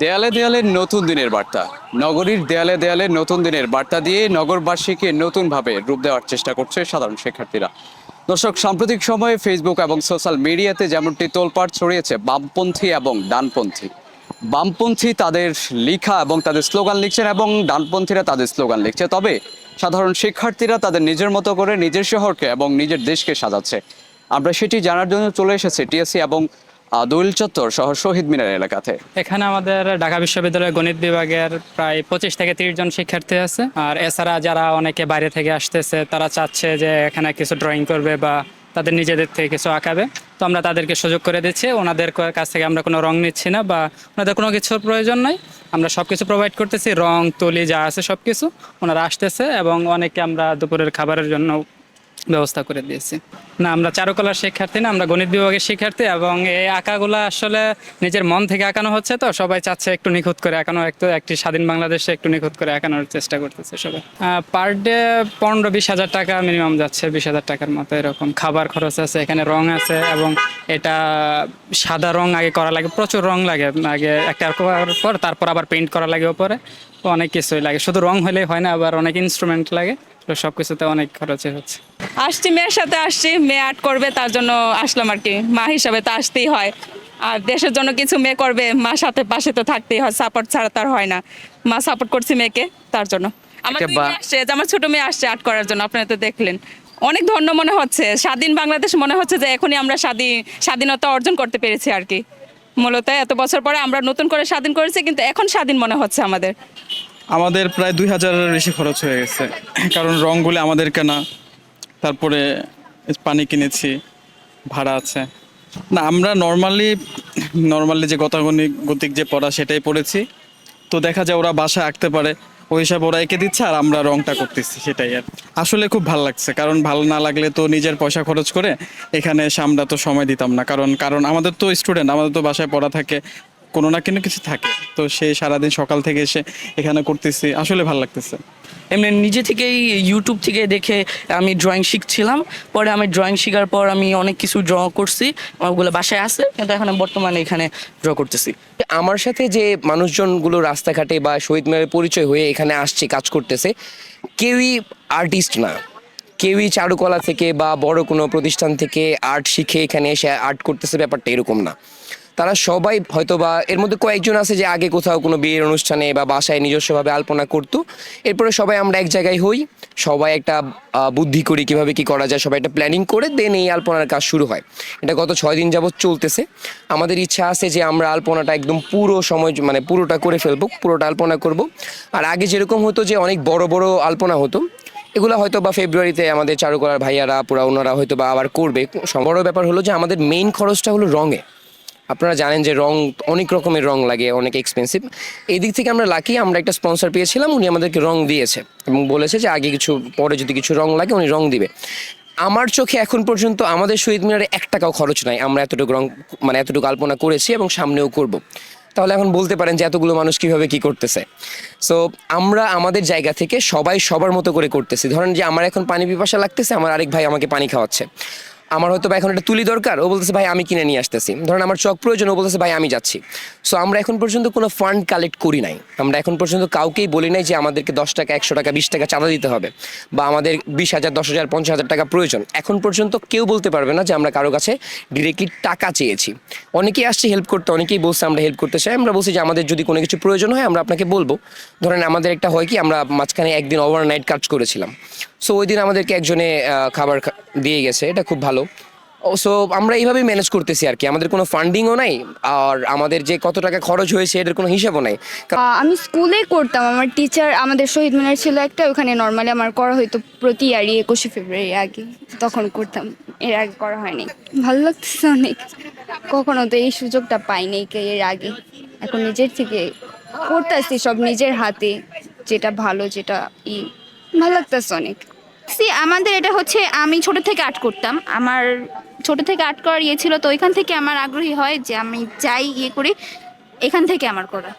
দেয়ালে দেয়ালে নতুন দিনের বার্তা। নগরীর দেয়ালে দেয়ালে নতুন দিনের বার্তা দিয়ে নগরবাসীকে নতুনভাবে রূপ দেওয়ার চেষ্টা করছে সাধারণ শিক্ষার্থীরা। দর্শক, সাম্প্রতিক সময়ে ফেসবুক এবং সোশ্যাল মিডিয়াতে যেমনটি তোলপাড় ছড়িয়েছে বামপন্থী এবং ডানপন্থী। বামপন্থী তাদের লিখা এবং তাদের স্লোগান লিখছেন এবং ডানপন্থীরা তাদের স্লোগান লিখছে। তবে সাধারণ শিক্ষার্থীরা তাদের নিজের মতো করে নিজের শহরকে এবং নিজের দেশকে সাজাচ্ছে। আমরা সেটি জানার জন্য চলে এসেছি টিএসসি এবং আহ, দোয়েল চত্বর সহ শহীদ মিনার এলাকাতে। এখানে আমাদের ঢাকা বিশ্ববিদ্যালয়ের গণিত বিভাগের প্রায় পঁচিশ থেকে তিরিশ জন শিক্ষার্থী আছে। আর এছাড়া যারা অনেকে বাইরে থেকে আসতেছে তারা চাচ্ছে যে এখানে কিছু ড্রয়িং করবে বা তাদের নিজেদের থেকে কিছু আঁকাবে। তো আমরা তাদেরকে সুযোগ করে দিচ্ছি। ওনাদের কাছ থেকে আমরা কোনো রং নিচ্ছি না বা ওনাদের কোনো কিছুর প্রয়োজন নাই। আমরা সব কিছু প্রোভাইড করতেছি। রং তুলি যা আছে সব কিছু ওনারা আসতেছে এবং অনেকে আমরা দুপুরের খাবারের জন্য ব্যবস্থা করে দিয়েছি। না, আমরা চারুকলার শিক্ষার্থী না, আমরা গণিত বিভাগের শিক্ষার্থী এবং এই আঁকাগুলো আসলে নিজের মন থেকে আঁকানো হচ্ছে তো, সবাই চাচ্ছে একটু নিখুঁত করে আঁকানো, একটু একটি স্বাধীন বাংলাদেশে একটু নিখুঁত করে আঁকানোর চেষ্টা করতেছে সবাই। পার ডে পনেরো বিশ হাজার টাকা মিনিমাম যাচ্ছে, বিশ হাজার টাকার মতো এরকম। খাবার খরচ আছে, এখানে রং আছে এবং এটা সাদা রং আগে করা লাগে, প্রচুর রং লাগে, আগে একটা করার পর তারপর আবার পেইন্ট করা লাগে ওপরে, অনেক কিছুই লাগে। শুধু রং হলেই হয় না, আবার অনেক ইনস্ট্রুমেন্ট লাগে। সব কিছুতে অনেক খরচে হচ্ছে। আসছি মেয়ের সাথে আসছি মেয়ে আর্ট করবে তার জন্য আসলাম আর কি। মা হিসাবে তো আসতেই হয়। আর দেশের জন্য কিছু মেয়ে করবে মা সাথে পাশে তো থাকতেই হয় সাপোর্ট ছাড়া তার হয় না। মা সাপোর্ট করছি মেয়েকে তার জন্য। আমার আসছে যে আমার ছোট মেয়ে আসছে আর্ট করার জন্য আপনারা তো দেখলেন। অনেক ধন্য মনে হচ্ছে। স্বাধীন বাংলাদেশ মনে হচ্ছে যে এখনই আমরা স্বাধীন স্বাধীনতা অর্জন করতে পেরেছি আর কি। মূলত এত বছর পরে আমরা নতুন করে স্বাধীন করেছি কিন্তু এখন স্বাধীন মনে হচ্ছে আমাদের। আমাদের প্রায় দুই হাজারের বেশি খরচ হয়ে গেছে। কারণ রঙগুলি আমাদের কেনা, তারপরে পানি কিনেছি, ভাড়া আছে। না, আমরা নর্মালি নর্মালি যে গতাগণিক গতিক যে পড়া সেটাই পড়েছি। তো দেখা যায় ওরা বাসায় আঁকতে পারে, ওই হিসাবে ওরা এঁকে দিচ্ছে আর আমরা রংটা করতেছি, সেটাই আর আসলে খুব ভালো লাগছে, কারণ ভালো না লাগলে তো নিজের পয়সা খরচ করে এখানে এসে আমরা তো সময় দিতাম না। কারণ কারণ আমাদের তো স্টুডেন্ট আমাদের তো বাসায় পড়া থাকে কোনো না কোনো কিছু থাকে। তো সে সারাদিন সকাল থেকে এসে এখানে করতেছি আসলে ভালো লাগতেছে। এমনি নিজে থেকেই ইউটিউব থেকে দেখে আমি ড্রয়িং শিখছিলাম। পরে আমি ড্রয়িং শেখার পর আমি অনেক কিছু ড্র করছি ওগুলো বাসায় আছে কিন্তু এখন বর্তমানে এখানে ড্র করতেছি। আমার সাথে যে মানুষজনগুলো রাস্তাঘাটে বা শহীদ মিনারের পরিচয় হয়ে এখানে আসছে কাজ করতেছে কেউই আর্টিস্ট না। কেউই চারুকলা থেকে বা বড় কোনো প্রতিষ্ঠান থেকে আর্ট শিখে এখানে এসে আর্ট করতেছে ব্যাপারটা এরকম না। তারা সবাই হয়তো বা এর মধ্যে কয়েকজন আছে যে আগে কোথাও কোনো বিয়ের অনুষ্ঠানে বা বাসায় নিজস্বভাবে আলপনা করতো। এরপরে সবাই আমরা এক জায়গায় হই, সবাই একটা বুদ্ধি করি কীভাবে কি করা যায়, সবাই একটা প্ল্যানিং করে দেন এই আলপনার কাজ শুরু হয়। এটা গত ছয় দিন যাবৎ চলতেছে। আমাদের ইচ্ছা আছে যে আমরা আলপনাটা একদম পুরো সময় মানে পুরোটা করে ফেলব, পুরোটা আলপনা করব। আর আগে যেরকম হতো যে অনেক বড় বড় আলপনা হতো, এগুলো হয়তো বা ফেব্রুয়ারিতে আমাদের চারুকলার ভাইয়ারা, পুরা ওনারা হয়তো বা আবার করবে। বড় ব্যাপার হলো যে আমাদের মেইন খরচটা হলো রঙে। আপনারা জানেন যে রং, অনেক রকমের রং লাগে, অনেক এক্সপেন্সিভ এই দিক থেকে আমরা লাকি আমরা একটা স্পন্সর পেয়েছিলাম, উনি আমাদেরকে রং দিয়েছে এবং বলেছে যে আগে কিছু, পরে যদি কিছু রং লাগে, উনি রং দিবে। আমার চোখে এখন পর্যন্ত আমাদের শহীদ মিনারে এক টাকাও খরচ নাই। আমরা এতটুকু রং মানে এতটুকু আলপনা করেছি এবং সামনেও করব। তাহলে এখন বলতে পারেন যে এতগুলো মানুষ কীভাবে কি করতেছে। সো আমরা আমাদের জায়গা থেকে সবাই সবার মতো করে করতেছি। ধরেন যে আমার এখন পানি পিপাসা লাগতেছে, আমার আরেক ভাই আমাকে পানি খাওয়াচ্ছে। আমার হয়তো বা এখন একটা তুলি দরকার। ও বলতেছে, ভাই, আমি কিনে নিয়ে আসতেছি। ধরেন আমার চক প্রয়োজন, ও বলতেছে, ভাই, আমি যাচ্ছি। সো আমরা এখন পর্যন্ত কোনো ফান্ড কালেক্ট করি নাই। আমরা এখন পর্যন্ত কাউকেই বলি নাই যে আমাদেরকে দশ টাকা, একশো টাকা, বিশ টাকা চাঁদা দিতে হবে বা আমাদের বিশ হাজার, দশ হাজার, পঞ্চাশ হাজার টাকা প্রয়োজন। এখন পর্যন্ত কেউ বলতে পারবে না যে আমরা কারও কাছে ডিরেক্টলি টাকা চেয়েছি। অনেকেই আসছে হেল্প করতে, অনেকেই বলছে, আমরা হেল্প করতে চাই। আমরা বলছি যে, আমাদের যদি কোনো কিছু প্রয়োজন হয়, আমরা আপনাকে বলব। ধরেন আমাদের একটা হয় কি, আমরা মাঝখানে একদিন ওভারনাইট কাজ করেছিলাম। সো ওই দিন আমাদেরকে একজনে খাবার দিয়ে গেছে। এটা খুব ভালো। সো আমরা এইভাবেই ম্যানেজ করতেছি আর কি। আমাদের কোনো ফান্ডিংও নাই, আর আমাদের যে কত টাকা খরচ হয়েছে এটার কোনো হিসাবও নাই। আমি স্কুলে করতাম। আমার টিচার আমাদের শহীদ মিনার ছিল একটা, ওখানে নর্মালি আমার করা হতো প্রতি ইয়ারই একুশে ফেব্রুয়ারি আগে, তখন করতাম। এর আগে করা হয়নি। ভালো লাগতেছে অনেক। কখনো তো এই সুযোগটা পাইনি কে এর আগে। এখন নিজের থেকে করতেছি সব নিজের হাতে, যেটা ভালো, যেটা ই। ভালো লাগতেছে অনেক। সি আমাদের এটা হচ্ছে, আমি ছোট থেকে আর্ট করতাম। আমার ছোট থেকে আর্ট করার ইয়ে ছিল তো ওইখান থেকে আমার আগ্রহী হয় যে আমি যাই ইয়ে করি, এখান থেকে আমার করা।